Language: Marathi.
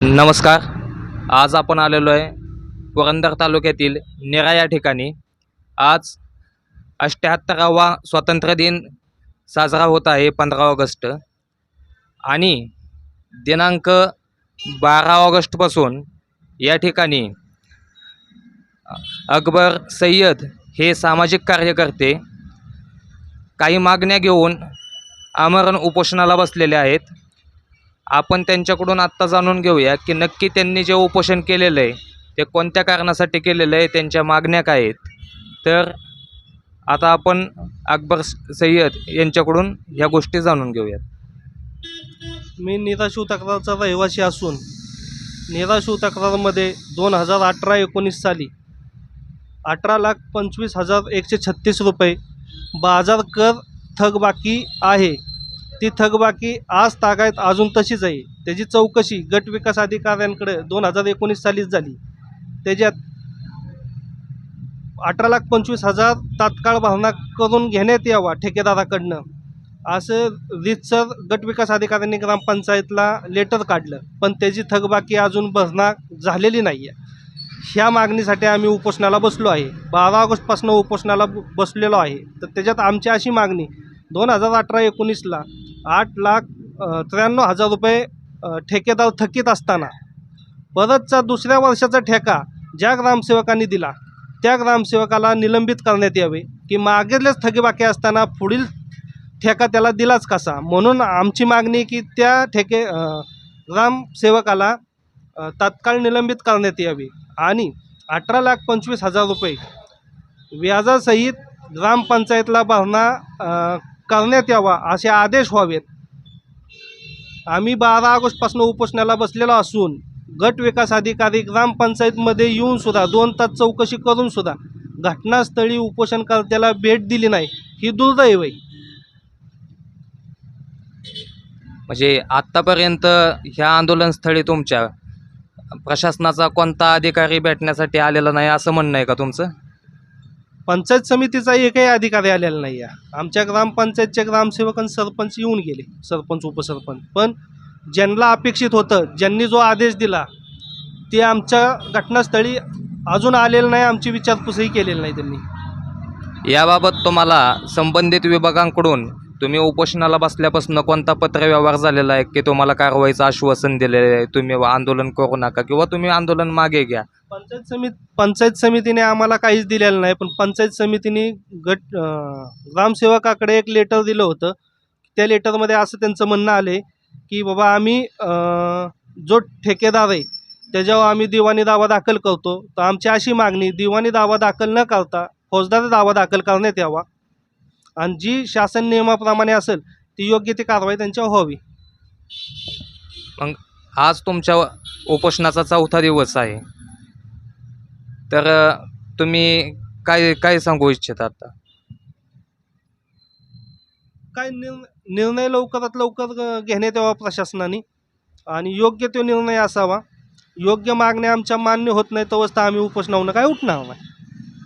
नमस्कार. आज आपण आलेलो आहे पुरंदर तालुक्यातील नेरा या ठिकाणी. आज अष्ट्याहत्तरावा स्वातंत्र्य दिन साजरा होत आहे पंधरा ऑगस्ट. आणि दिनांक बारा ऑगस्टपासून या ठिकाणी अकबर सय्यद हे सामाजिक कार्यकर्ते काही मागण्या घेऊन आमरण उपोषणाला बसलेले आहेत. आपण त्यांच्याकडून आत्ता जाणून घेऊया की नक्की त्यांनी जे उपोषण केलेलं आहे ते कोणत्या कारणासाठी केलेलं आहे त्यांच्या मागण्या काय आहेत. तर आता आपण अकबर स- सय्यद यांच्याकडून ह्या गोष्टी जाणून घेऊयात. मी निराशिव तक्रारचा रहिवासी असून निराशिव तक्रारमध्ये दोन हजार अठरा एकोणीस साली अठरा लाख पंचवीस हजार एकशे छत्तीस रुपये बाजार कर थकबाकी आहे. ती थकबाकी आज तागायत अजून तशीच आहे. त्याची चौकशी गट विकास अधिकाऱ्यांकडे दोन हजार एकोणीस सालीच झाली. त्याच्यात अठरा लाख पंचवीस हजार तात्काळ भरणा करून घेण्यात यावा ठेकेदाराकडनं. असं रीतसर गटविकास अधिकाऱ्यांनी ग्रामपंचायतला लेटर काढलं. पण त्याची थकबाकी अजून भरणा झालेली नाही आहे ह्या मागणीसाठी आम्ही उपोषणाला बसलो आहे. बारा ऑगस्टपासून उपोषणाला बसलेलो आहे. तर त्याच्यात आमची अशी मागणी दोन हजार अठरा एकोणीसला आठ लाख त्र्याण्णव हजार रुपये ठेकेदार थकीत असताना परतचा दुसऱ्या वर्षाचा ठेका ज्या ग्रामसेवकांनी दिला त्या ग्रामसेवकाला निलंबित करण्यात यावे की मागेलेच थकीबाकी असताना पुढील ठेका त्याला दिलाच कसा? म्हणून आमची मागणी की त्या ठेके ग्रामसेवकाला तात्काळ निलंबित करण्यात यावे आणि अठरा लाख पंचवीस हजार रुपये व्याजासहित ग्रामपंचायतला भरणा करण्यात यावा असे आदेश व्हावेत. आम्ही बारा ऑगस्टपासून उपोषणाला बसलेलो असून गट विकास अधिकारी ग्रामपंचायतमध्ये येऊन सुद्धा दोन तास चौकशी करूनसुद्धा घटनास्थळी उपोषणकर्त्याला भेट दिली नाही ही दुर्दैव आहे. म्हणजे आत्तापर्यंत ह्या आंदोलनस्थळी तुमच्या प्रशासनाचा कोणता अधिकारी भेटण्यासाठी आलेला नाही असं म्हणणं आहे का तुमचं? पंचायत समितीचा एकही अधिकारी आलेला नाही आहे आमच्या ग्रामपंचायतचे ग्रामसेवक आणि सरपंच येऊन गेले सरपंच उपसरपंच. पण ज्यांना अपेक्षित होतं ज्यांनी जो आदेश दिला ते आमच्या घटनास्थळी अजून आलेलं नाही आमची विचारपूसही केलेली नाही त्यांनी. याबाबत तुम्हाला संबंधित विभागांकडून तुम्ही उपोषणाला बसल्यापासून कोणता पत्रव्यवहार झालेला आहे की तुम्हाला कारवाईचं आश्वासन दिलेलं आहे? तुम्ही आंदोलन करू नका किंवा तुम्ही आंदोलन मागे घ्या. पंचायत समिती पंचायत समितीने आम्हाला काहीच दिलेलं नाही पण पंचायत समितीने गट ग्रामसेवकाकडे एक लेटर दिलं होतं. त्या लेटरमध्ये असं त्यांचं म्हणणं आले की बाबा आम्ही जो ठेकेदार आहे त्याच्यावर आम्ही दिवाणी दावा दाखल करतो. तर आमची अशी मागणी दिवाणी दावा दाखल न करता फौजदार दावा दाखल करण्यात यावा. आणि जी शासन नियमाप्रमाणे असेल ती योग्य ती कारवाई त्यांच्यावर व्हावी. आज तुमच्या उपोषणाचा चौथा दिवस आहे. तर तुम्ही काय काय सांगू इच्छिता आता? काय निर्णय निर्णय लवकरात लवकर घेण्यात यावा प्रशासनाने आणि योग्य तो निर्णय असावा. योग्य मागण्या आमच्या मान्य होत नाही तेव्हाच तर आम्ही उपोषणावरून काय उठणार नाही.